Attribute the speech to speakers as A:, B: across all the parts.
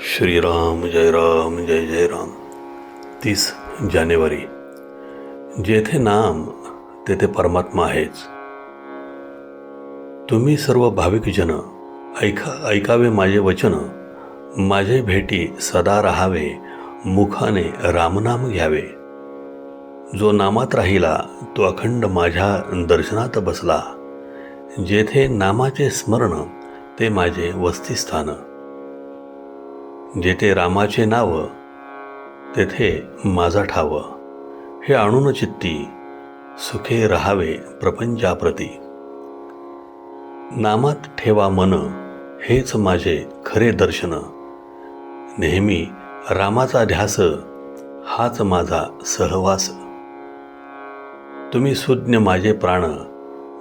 A: श्रीराम जय राम जय जय राम. तीस जानेवारी. जेथे नाम तेथे परमात्मा आहेच. तुम्ही सर्व भाविकजन ऐका ऐकावे माझे वचन. माझे भेटी सदा राहावे मुखाने रामनाम घ्यावे. जो नामात राहिला तो अखंड माझ्या दर्शनात बसला. जेथे नामाचे स्मरण ते माझे वस्तीस्थान. जेथे रामाचे नाव तेथे माझा ठाव. हे आणून चित्ती सुखे राहावे प्रपंचाप्रती. नामात ठेवा मन हेच माझे खरे दर्शन. नेहमी रामाचा ध्यास हाच माझा सहवास. तुम्ही सुज्ञ माझे प्राण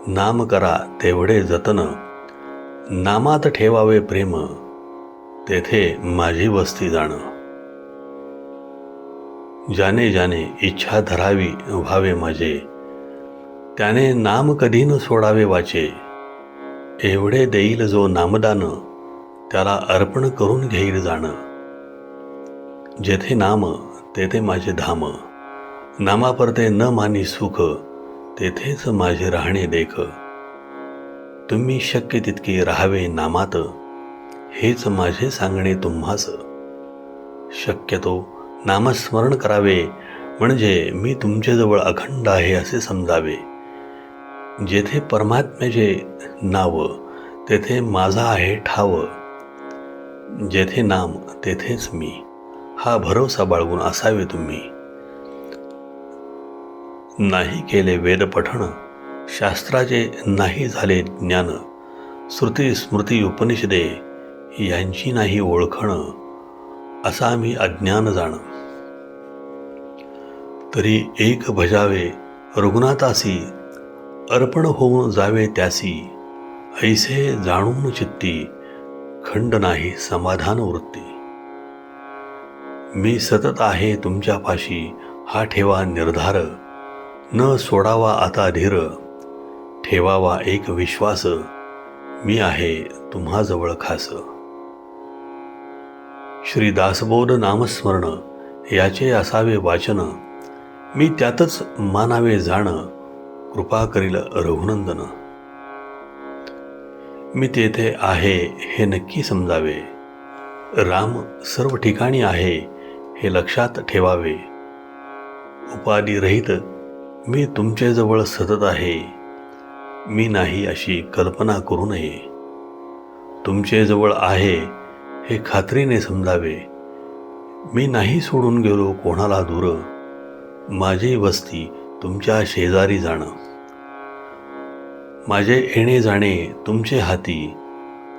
A: नाम करा तेवढे जतन. नामात ठेवावे प्रेम तेथे माझी वस्ती जाणं. ज्याने ज्याने इच्छा धरावी व्हावे माझे त्याने नाम कधी न सोडावे वाचे. एवढे देईल जो नामदान त्याला अर्पण करून घेईल जाणं. जेथे नाम तेथे माझे धाम. नामापरते न मानी सुख तेथेच माझे राहणे देख. तुम्ही शक्य तितके राहावे नामात. हेच माझे सांगणे तुम्हास. शक्यतो नामस्मरण करावे म्हणजे मी तुमच्याजवळ अखंड आहे असे समजावे. जेथे परमात्म्याचे नाव तेथे माझा आहे ठाव. जेथे नाम तेथेच मी. हा भरोसा बाळगून असावे तुम्ही. नाही केले वेदपठण शास्त्राचे नाही झाले ज्ञान. श्रुती स्मृती उपनिषदे यांची नाही ओळखणं असा मी अज्ञान जाणं. तरी एक भजावे रघुनाथासी अर्पण होऊन जावे त्यासी ऐसे जाणून चित्ती खंड नाही समाधान वृत्ती. मी सतत आहे तुमच्यापाशी हा ठेवा निर्धार न सोडावा आता धीर ठेवावा एक विश्वास मी आहे तुम्हाजवळ खास. श्री दासबोध नामस्मरण याचे असावे वाचन. मी त्यातच मानावे जाणं कृपा करील रघुनंदन. मी तेथे आहे हे नक्की समजावे. राम सर्व ठिकाणी आहे हे लक्षात ठेवावे. उपाधी रहित मी तुमच्याजवळ सतत आहे. मी नाही अशी कल्पना करू नये. तुमच्याजवळ आहे हे खात्रीने समजावे. मी नाही सोडून गेलो कोणाला दूर. माझी वस्ती तुमच्या शेजारी जाणं. माझे येणे जाणे तुमचे हाती.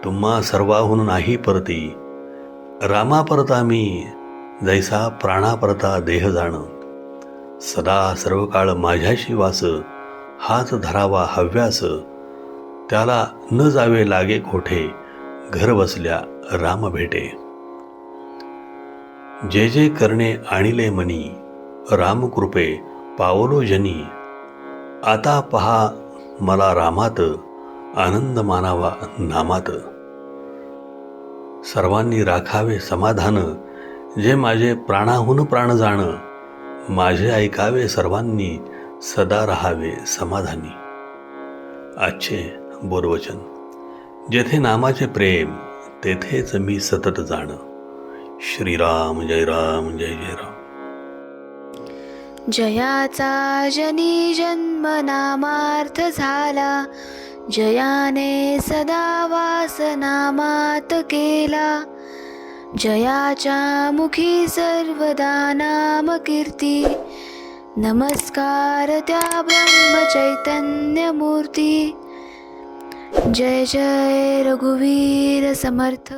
A: तुम्हा सर्वाहून नाही परती. रामा परता मी जैसा प्राणापरता देह जाणं. सदा सर्व काळ माझ्याशी वास हाच धरावा हव्यास. त्याला न जावे लागे कोठे घर बसल्या राम भेटे जे जे करणे आणिले मनी रामकृपे पावलो जनी। आता पहा मला रामात आनंद मानावा नामात। सर्वांनी राखावे समाधान जे माझे प्राणाहून प्राण जाण माझे ऐकावे सर्वांनी सदा राहावे समाधानी। आजचे बोरवचन जेथे नामाचे प्रेम तेथेच मी सतत जाण. श्रीराम जय राम जय जय राम.
B: जयाचा जनी जन्म नामार्थ झाला. जयाने सदा वास नामात केला. जयाच्या मुखी सर्वदा नाम कीर्ती. नमस्कार त्या ब्रह्मचैतन्य मूर्ती जय जय रघुवीर समर्थ।